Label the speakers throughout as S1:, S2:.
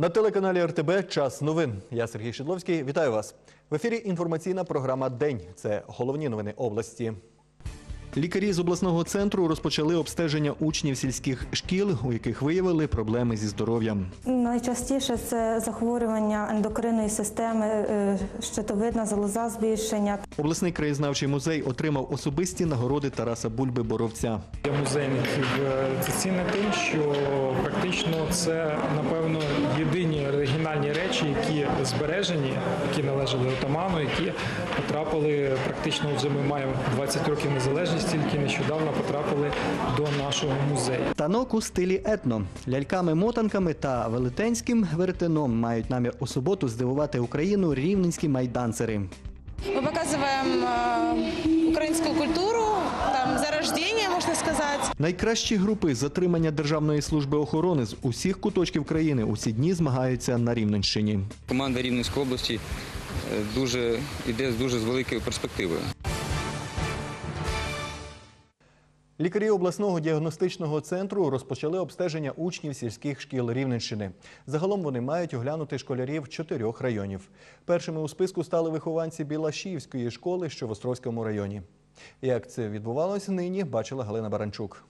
S1: На телеканалі РТБ час новин. Я Сергій Шідловський. Вітаю вас. В ефірі інформаційна програма День. Це головні новини області. Лікарі з обласного центру розпочали обстеження учнів сільських шкіл, у яких виявили проблеми зі здоров'ям.
S2: Найчастіше це захворювання ендокринної системи, е, щитовидна залоза збільшення.
S1: Обласний краєзнавчий музей отримав особисті нагороди Тараса Бульби Боровця.
S3: Для музейників е, це цінне тим, що практично це напевно єдині оригінальні речі, які збережені, які належали отаману, які потрапили практично вже ми маємо 20 років незалежності, тільки нещодавно потрапили до нашого музею.
S1: Танок у стилі етно. Ляльками-мотанками та велетенським веретеном мають намір у суботу здивувати Україну рівненські майданцери.
S4: Мы показываем э, украинскую культуру, там зарождение, можно сказать.
S1: Найкращі групи затримання Державної служби охорони з усіх куточків країни у ці дні змагаються на Рівненщині.
S5: Команда Рівненської області е, дуже іде дуже з великою перспективою.
S1: Лікарі обласного діагностичного центру розпочали обстеження учнів сільських шкіл Рівненщини. Загалом вони мають оглянути школярів чотирьох районів. Першими у списку стали вихованці Білашівської школи, що в Острозькому районі. Як це відбувалось нині, бачила Галина Баранчук.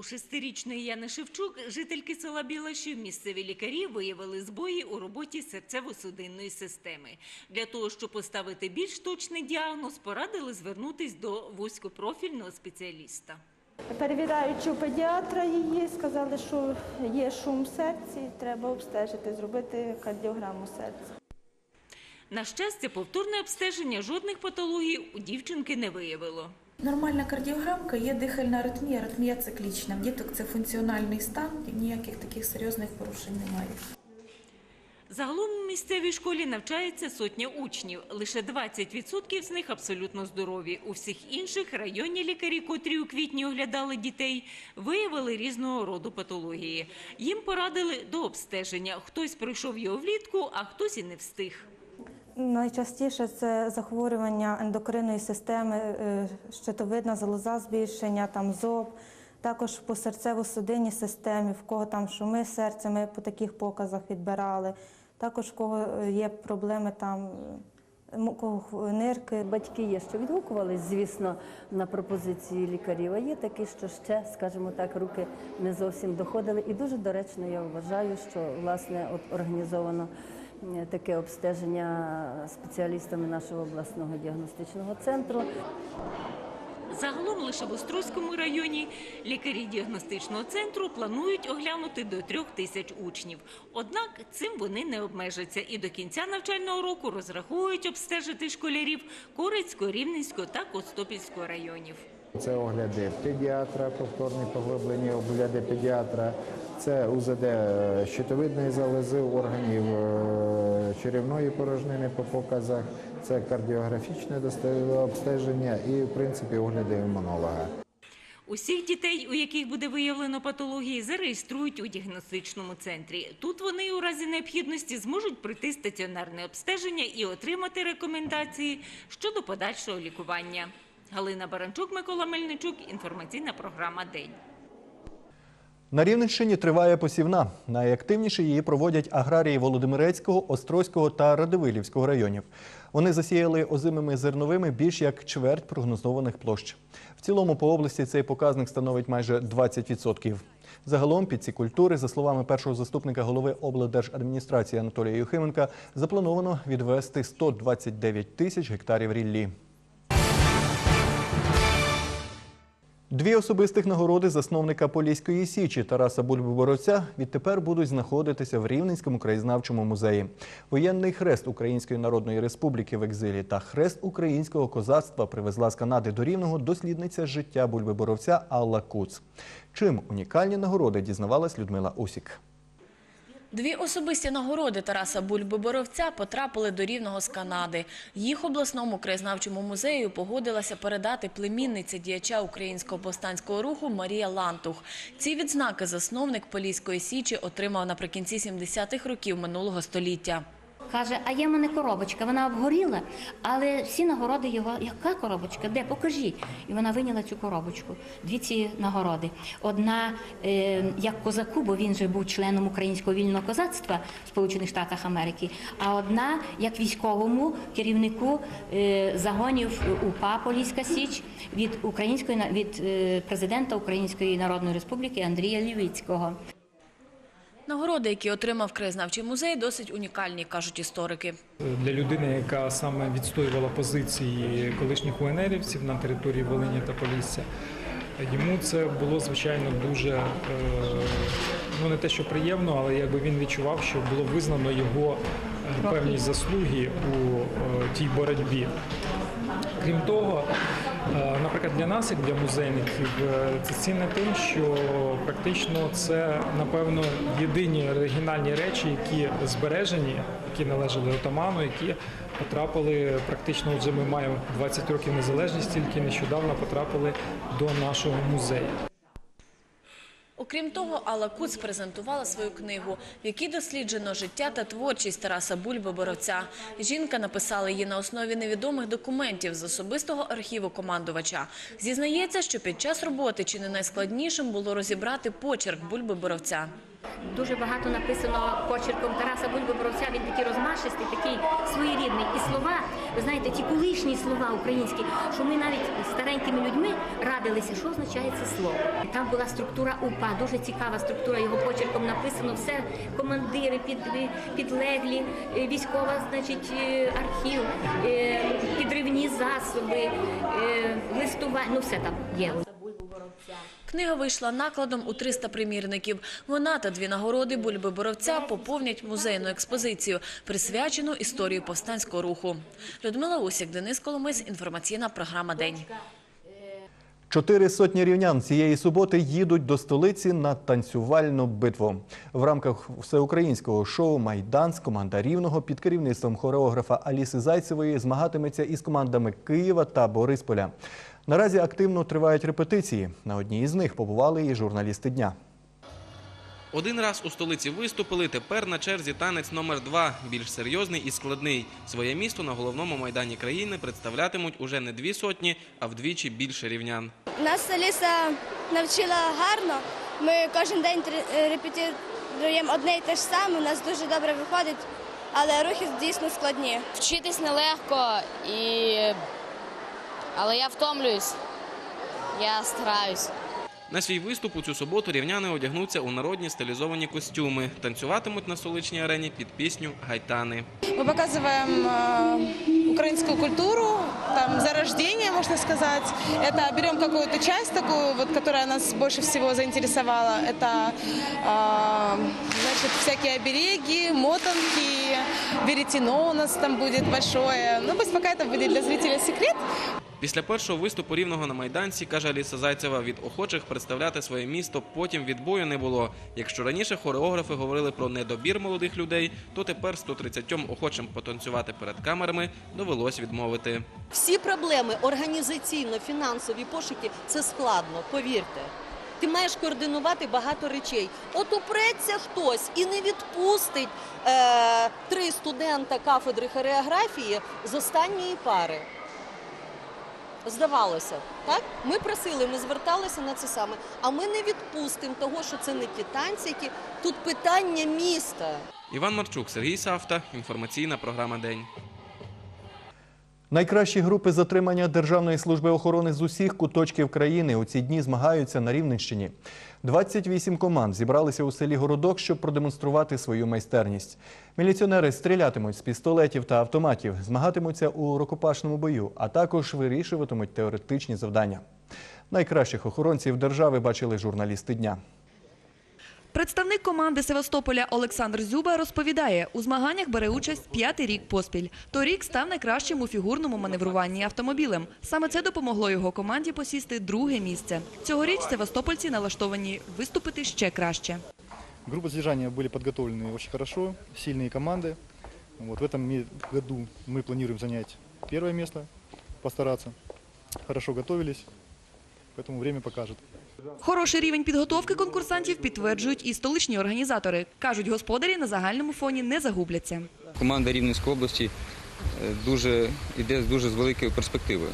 S6: У шестирічної Яни Шевчук, жительки села Білашів, місцеві лікарі виявили збої у роботі серцево-судинної системи. Для того, щоб поставити більш точний діагноз, порадили звернутись до вузькопрофільного спеціаліста.
S7: Перевіряючи у педіатра її, сказали, що є шум в серці, треба обстежити, зробити кардіограму серця.
S6: На щастя, повторне обстеження жодних патологій у дівчинки не виявило.
S8: Нормальна кардіограмка є дихальна аритмія, аритмія циклічна. В діток це функціональний стан, ніяких таких серйозних порушень немає.
S6: Загалом у місцевій школі навчається сотня учнів. Лише 20% з них абсолютно здорові. У всіх інших районні лікарі, котрі у квітні оглядали дітей, виявили різного роду патології. Їм порадили до обстеження. Хтось пройшов його влітку, а хтось і не встиг.
S2: Найчастіше це захворювання ендокринної системи, е, щитовидна залоза збільшення, там зоб. Також по серцево-судинній системі, в кого там шуми серця, ми по таких показах відбирали. Також в кого е, є проблеми там, нирки.
S9: Батьки є, що відгукувались, звісно, на пропозиції лікарів. А є такі, що ще, скажімо так, руки не зовсім доходили. І дуже доречно я вважаю, що власне от організовано таке обстеження спеціалістами нашого обласного діагностичного центру.
S6: Загалом лише в Острозькому районі лікарі діагностичного центру планують оглянути до трьох тисяч учнів. Однак цим вони не обмежаться і до кінця навчального року розраховують обстежити школярів Корицького, Рівненського та Костопільського районів.
S10: Це огляди педіатра, повторні поглиблення огляди педіатра, це УЗД е, щитовидної залози, органів е, черевної порожнини по показах, це кардіографічне обстеження і, в принципі, огляди імунолога.
S6: Усіх дітей, у яких буде виявлено патології, зареєструють у діагностичному центрі. Тут вони у разі необхідності зможуть пройти стаціонарне обстеження і отримати рекомендації щодо подальшого лікування. Галина Баранчук, Микола Мельничук. Інформаційна програма День.
S1: На Рівненщині триває посівна. Найактивніше її проводять аграрії Володимирецького, Острозького та Радивилівського районів. Вони засіяли озимими зерновими більш як чверть прогнозованих площ. В цілому по області цей показник становить майже 20%. Загалом під ці культури, за словами першого заступника голови облдержадміністрації Анатолія Юхименка, заплановано відвести 129 тисяч гектарів ріллі. Дві особистих нагороди засновника Поліської січі Тараса Бульби-Боровця відтепер будуть знаходитися в Рівненському краєзнавчому музеї. Воєнний хрест Української Народної Республіки в екзилі та хрест українського козацтва привезла з Канади до Рівного дослідниця життя Бульби-Боровця Алла Куц. Чим унікальні нагороди дізнавалась Людмила Усік.
S11: Дві особисті нагороди Тараса Бульби-Боровця потрапили до Рівного з Канади. Їх обласному краєзнавчому музею погодилася передати племінниця діяча українського повстанського руху Марія Лантух. Ці відзнаки засновник Поліської січі отримав наприкінці 70-х років минулого століття.
S12: Каже, а є в мене коробочка. Вона обгоріла, але всі нагороди його. Яка коробочка? Де? Покажіть. І вона виняла цю коробочку. Дві ці нагороди. Одна е, як козаку, бо він же був членом українського вільного козацтва в Сполучених Штатах Америки. А одна як військовому керівнику е, загонів УПА Поліська Січ від української від е, президента Української Народної Республіки Андрія Лівіцького.
S11: Нагороди, які отримав краєзнавчий музей, досить унікальні, кажуть історики.
S3: Для людини, яка саме відстоювала позиції колишніх УНРівців на території Волині та Полісся, йому це було звичайно дуже е, ну не те, що приємно, але якби він відчував, що було визнано його е, певні заслуги у е, тій боротьбі. Крім того, наприклад, для нас, як для музейників, е, це цінне тим, що практично це, напевно, єдині оригінальні речі, які збережені, які належали отаману, які потрапили практично, отже, ми маємо 20 років незалежності, тільки нещодавно потрапили до нашого музею.
S11: Окрім того, Алла Куц презентувала свою книгу, в якій досліджено життя та творчість Тараса Бульби Боровця. Жінка написала її на основі невідомих документів з особистого архіву командувача. Зізнається, що під час роботи чи не найскладнішим було розібрати почерк Бульби Боровця.
S12: Дуже багато написано почерком Тараса Бульби Боровця. Він такий розмашистий, такий своєрідний. І слова, ви знаєте, ті колишні слова українські, що ми навіть старенькими людьми радилися, що означає це слово. Там була структура УПА, дуже цікава структура. Його почерком написано все. Командири, під, підлеглі, е, військова, значить, е, архів, е, підривні засоби, листування. Ну все там є.
S11: Книга вийшла накладом у 300 примірників. Вона та дві нагороди Бульби Боровця поповнять музейну експозицію, присвячену історії повстанського руху. Людмила Усік, Денис Коломис, інформаційна програма «День».
S1: Чотири сотні рівнян цієї суботи їдуть до столиці на танцювальну битву. В рамках всеукраїнського шоу Майданс команда Рівного під керівництвом хореографа Аліси Зайцевої змагатиметься із командами Києва та Борисполя. Наразі активно тривають репетиції. На одній із них побували і журналісти дня.
S13: Один раз у столиці виступили, тепер на черзі танець номер два, більш серйозний і складний. Своє місто на головному майдані країни представлятимуть уже не дві сотні, а вдвічі більше рівнян.
S14: Нас Аліса навчила гарно. Ми кожен день тр- репетируємо одне і те ж саме. У нас дуже добре виходить, але рухи дійсно складні.
S15: Вчитись нелегко, і... але я втомлююсь. Я стараюсь.
S13: На свій виступ у цю суботу рівняни одягнуться у народні стилізовані костюми. Танцюватимуть на столичній арені під пісню Гайтани.
S4: Мы показываем э, украинскую культуру, там зарождение, можно сказать. Это берем какую-то часть такую, вот, которая нас больше всего заинтересовала. Это значит, всякие обереги, мотанки, веретено у нас там будет большое. Ну, пусть пока это будет для зрителя секрет.
S13: Після першого виступу рівного на майданці, каже Аліса Зайцева, від охочих представляти своє місто потім відбою не було. Якщо раніше хореографи говорили про недобір молодих людей, то тепер 130 охочим потанцювати перед камерами довелось відмовити.
S16: Всі проблеми організаційно-фінансові пошуки це складно, повірте. Ти маєш координувати багато речей. От упреться хтось і не відпустить е, три студента кафедри хореографії з останньої пари. Здавалося, так? Ми просили, ми зверталися на це саме. А ми не відпустимо того, що це не ті танці, які тут питання міста.
S13: Іван Марчук, Сергій Савта. Інформаційна програма День.
S1: Найкращі групи затримання Державної служби охорони з усіх куточків країни у ці дні змагаються на Рівненщині. 28 команд зібралися у селі Городок, щоб продемонструвати свою майстерність. Міліціонери стрілятимуть з пістолетів та автоматів, змагатимуться у рукопашному бою, а також вирішуватимуть теоретичні завдання. Найкращих охоронців держави бачили журналісти дня.
S17: Представник команди Севастополя Олександр Зюба розповідає, у змаганнях бере участь п'ятий рік поспіль. Торік став найкращим у фігурному маневруванні автомобілем. Саме це допомогло його команді посісти друге місце. Цьогоріч севастопольці налаштовані виступити ще краще.
S18: Группы содержания были подготовлены очень хорошо, сильные команды. Вот в этом ме- году мы планируем занять первое место, постараться. Хорошо готовились, поэтому время покажет.
S17: Хороший рівень підготовки конкурсантів підтверджують і столичні організатори. Кажуть, господарі на загальному фоні не загубляться.
S5: Команда Рівненської області е, дуже йде дуже з великою перспективою.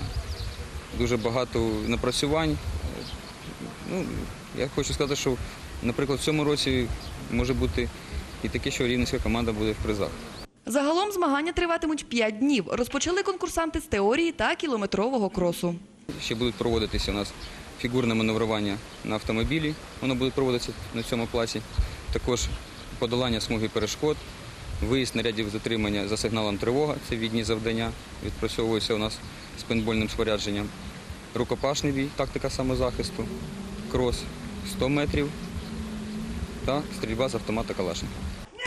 S5: Дуже багато напрацювань. Е, Ну, я хочу сказати, що, наприклад, в цьому році може бути і таке, що рівненська команда буде в призах.
S17: Загалом змагання триватимуть 5 днів. Розпочали конкурсанти з теорії та кілометрового кросу.
S5: Ще будуть проводитися у нас фігурне маневрування на автомобілі. Воно буде проводитися на цьому плаці. Також подолання смуги перешкод, виїзд нарядів затримання за сигналом тривога. Це відні завдання. Відпрацьовується у нас з пейнтбольним спорядженням. Рукопашний бій, тактика самозахисту, крос 100 метрів та стрільба з автомата Калашникова.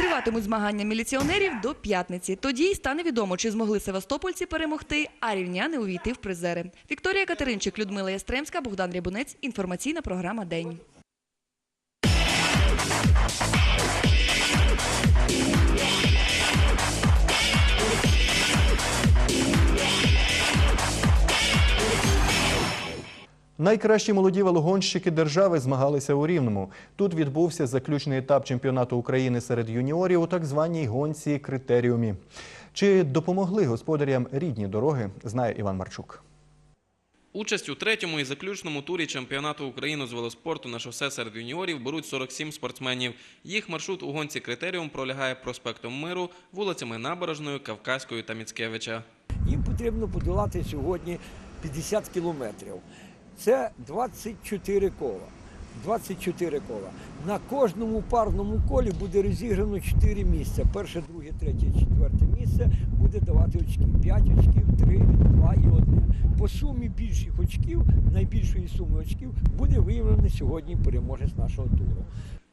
S17: Триватимуть змагання міліціонерів до п'ятниці. Тоді й стане відомо, чи змогли севастопольці перемогти, а рівняни увійти в призери. Вікторія Катеринчик, Людмила Ястремська, Богдан Рябунець. Інформаційна програма День.
S1: Найкращі молоді велогонщики держави змагалися у Рівному. Тут відбувся заключний етап чемпіонату України серед юніорів у так званій гонці критеріумі. Чи допомогли господарям рідні дороги, знає Іван Марчук.
S13: Участь у третьому і заключному турі чемпіонату України з велоспорту на шосе серед юніорів беруть 47 спортсменів. Їх маршрут у гонці критеріум пролягає проспектом Миру, вулицями Набережною, Кавказькою та Міцкевича.
S19: Їм потрібно подолати сьогодні 50 кілометрів. Це 24 кола. 24 кола. На кожному парному колі буде розіграно 4 місця. Перше, друге, третє, четверте місце буде давати очки. 5 очків, 3, 2 і 1. По сумі більших очків, найбільшої суми очків, буде виявлено сьогодні переможець нашого туру.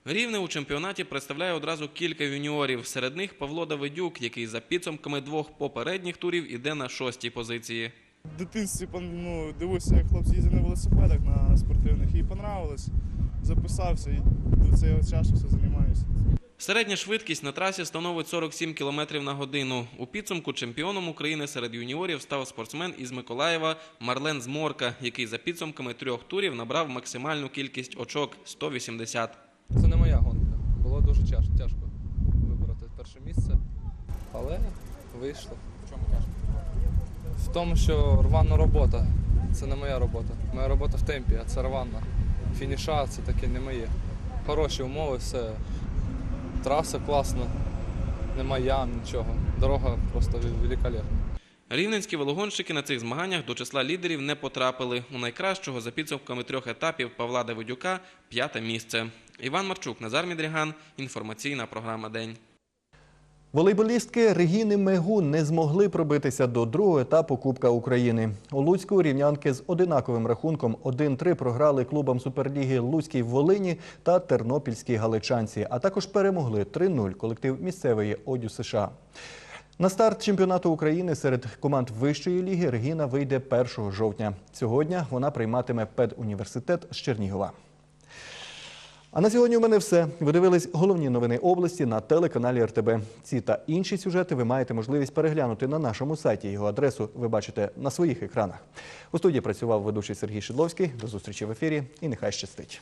S13: Рівне у чемпіонаті представляє одразу кілька юніорів. Серед них Павло Давидюк, який за підсумками двох попередніх турів іде на шостій позиції.
S20: В дитинстві ну, дивився, як хлопці їздять на велосипедах на спортивних, і понравилось. Записався і до цього часу все займаюся.
S13: Середня швидкість на трасі становить 47 км на годину. У підсумку чемпіоном України серед юніорів став спортсмен із Миколаєва Марлен Зморка, який за підсумками трьох турів набрав максимальну кількість очок 180.
S21: Це не моя гонка. Було дуже тяжко, тяжко вибороти перше місце, але вийшло. В тому, що рвана робота. Це не моя робота. Моя робота в темпі, а це рвана. Фініша це таке не моє. Хороші умови, все. Траса класна, нема ям, нічого. Дорога просто великолепна.
S13: Рівненські велогонщики на цих змаганнях до числа лідерів не потрапили. У найкращого за підсумками трьох етапів Павла Давидюка п'яте місце. Іван Марчук, Назар Мідріган. Інформаційна програма День.
S1: Волейболістки Регіни Мегу не змогли пробитися до другого етапу Кубка України. У Луцьку рівнянки з одинаковим рахунком 1-3 програли клубам Суперліги Луцькій Волині та Тернопільській Галичанці, а також перемогли 3-0 колектив місцевої Одю США. На старт чемпіонату України серед команд вищої ліги Регіна вийде 1 жовтня. Сьогодні вона прийматиме педуніверситет з Чернігова. А на сьогодні у мене все. Ви дивились головні новини області на телеканалі РТБ. Ці та інші сюжети ви маєте можливість переглянути на нашому сайті. Його адресу ви бачите на своїх екранах. У студії працював ведучий Сергій Шидловський. До зустрічі в ефірі і нехай щастить.